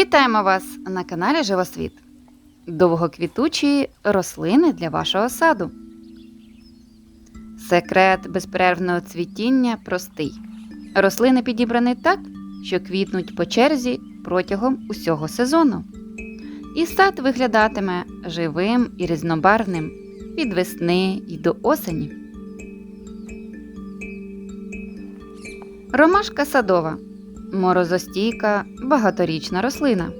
Вітаємо вас на каналі Живосвіт. Довгоквітучі рослини для вашого саду. Секрет безперервного цвітіння простий. Рослини підібрані так, що квітнуть по черзі протягом усього сезону. І сад виглядатиме живим і різнобарвним від весни й до осені. Ромашка садова морозостійка багаторічна рослина.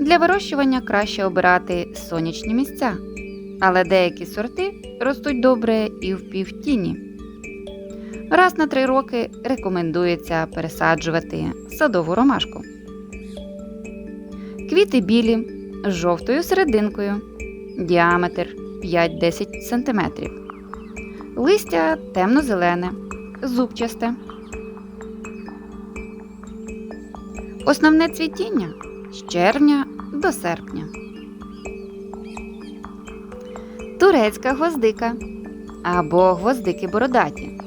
Для вирощування краще обирати сонячні місця, але деякі сорти ростуть добре і в півтіні. Раз на три роки рекомендується пересаджувати садову ромашку. Квіти білі з жовтою серединкою, діаметр 5-10 см. Листя темно-зелене, зубчасте. Основне цвітіння з червня до серпня. Турецька гвоздика або гвоздики бородаті.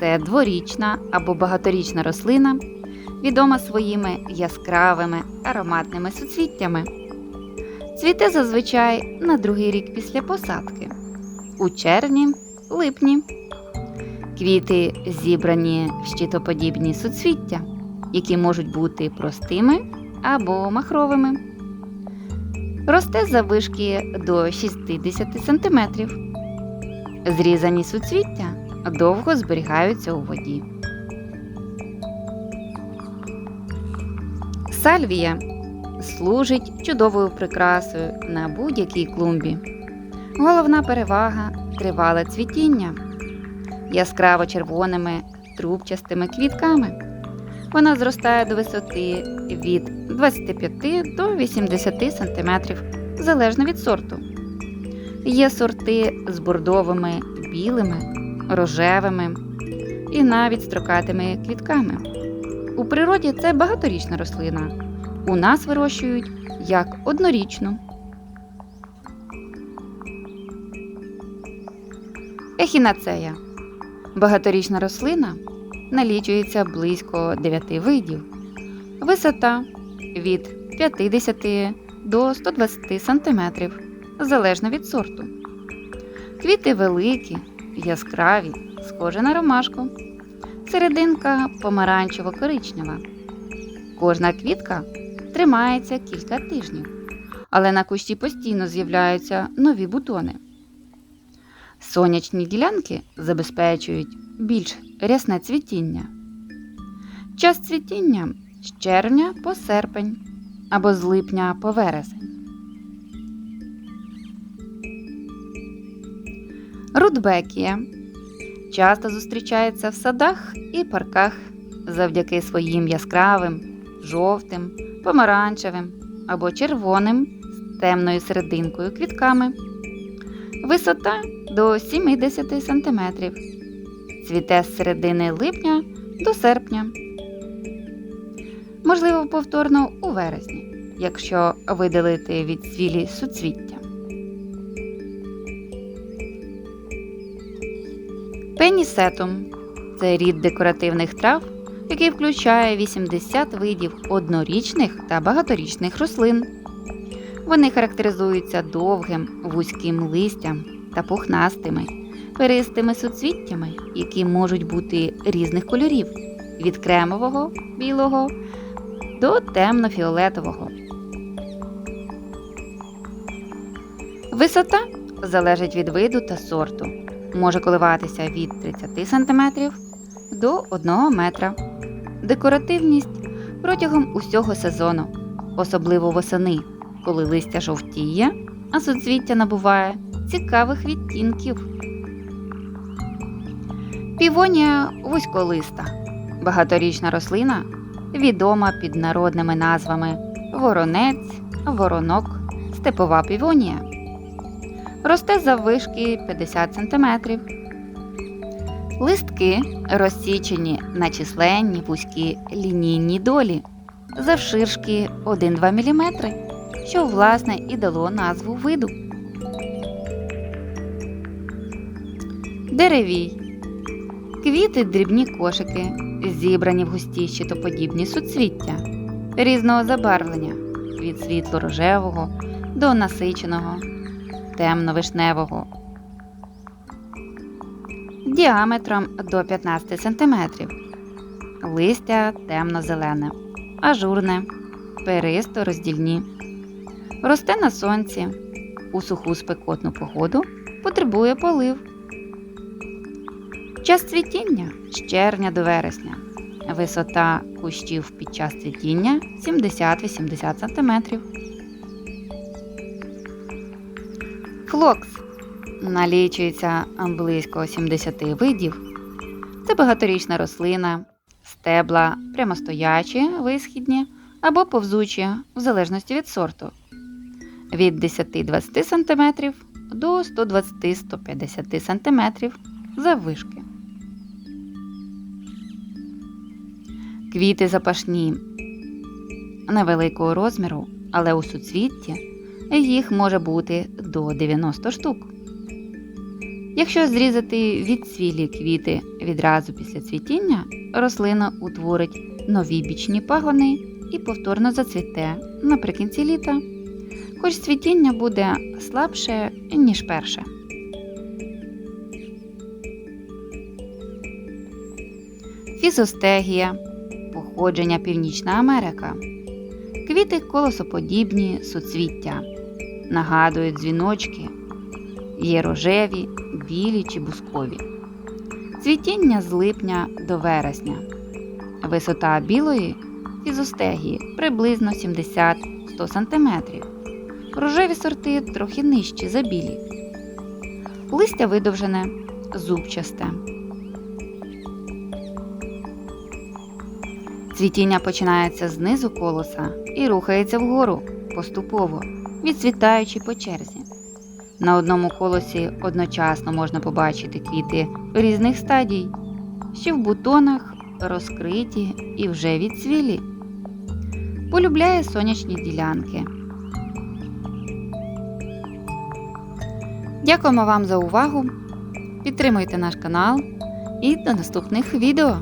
Це дворічна або багаторічна рослина, відома своїми яскравими ароматними суцвіттями. Цвіте зазвичай на другий рік після посадки. У червні липні. Квіти зібрані в щитоподібні суцвіття які можуть бути простими або махровими. Росте заввишки до 60 см. Зрізані суцвіття довго зберігаються у воді. Сальвія служить чудовою прикрасою на будь-якій клумбі. Головна перевага тривале цвітіння яскраво червоними трубчастими квітками. Вона зростає до висоти від 25 до 80 см залежно від сорту. Є сорти з бордовими, білими, рожевими і навіть строкатими квітками. У природі це багаторічна рослина. У нас вирощують як однорічну. Ехінацея багаторічна рослина налічується близько 9 видів, висота від 50 до 120 см залежно від сорту. Квіти великі, яскраві, схожі на ромашку. Серединка помаранчево-коричнева. Кожна квітка тримається кілька тижнів, але на кущі постійно з'являються нові бутони. Сонячні ділянки забезпечують більш рясне цвітіння. Час цвітіння з червня по серпень або з липня по вересень. Рудбекія часто зустрічається в садах і парках завдяки своїм яскравим, жовтим, помаранчевим або червоним з темною серединкою квітками. Висота до 70 см. Цвіте з середини липня до серпня. Можливо, повторно у вересні, якщо видалити від свілі суцвіття. Пенісетум це рід декоративних трав, який включає 80 видів однорічних та багаторічних рослин. Вони характеризуються довгим вузьким листям та пухнастими, перистими суцвіттями, які можуть бути різних кольорів від кремового білого до темно-фіолетового. Висота залежить від виду та сорту. Може коливатися від 30 см до 1 метра. Декоративність протягом усього сезону, особливо восени, коли листя жовтіє, а суцвіття набуває цікавих відтінків. Півонія вузьколиста. Багаторічна рослина, відома під народними назвами воронець, воронок, степова півонія. Росте заввишки 50 см. Листки розсічені на численні вузькі лінійні долі завширшки 1-2 мм, що власне і дало назву виду. Деревій. Квіти дрібні кошики, зібрані в густі щитоподібні суцвіття різного забарвлення, від світло-рожевого до насиченого темно-вишневого діаметром до 15 см. Листя темно-зелене, ажурне, перисто роздільні. Росте на сонці. У суху спекотну погоду потребує полив. Час цвітіння з червня до вересня. Висота кущів під час цвітіння 70-80 см. Флокс налічується близько 70 видів. Це багаторічна рослина, стебла прямостоячі, висхідні або повзучі, в залежності від сорту. Від 10-20 см до 120-150 см заввишки. Квіти запашні невеликого розміру, але у суцвітті їх може бути до 90 штук. Якщо зрізати відцвілі квіти відразу після цвітіння, рослина утворить нові бічні пагони і повторно зацвіте наприкінці літа, хоч цвітіння буде слабше, ніж перше. Фізостегія походження Північна Америка. Квіти колосоподібні суцвіття. Нагадують дзвіночки, є рожеві, білі чи бускові. Цвітіння з липня до вересня. Висота білої фізостегії приблизно 70-100 см. Рожеві сорти трохи нижчі за білі. Листя видовжене, зубчасте. Цвітіння починається знизу колоса і рухається вгору поступово, відцвітаючи по черзі. На одному колосі одночасно можна побачити квіти різних стадій, що в бутонах розкриті і вже відцвілі. Полюбляє сонячні ділянки. Дякуємо вам за увагу. Підтримуйте наш канал і до наступних відео!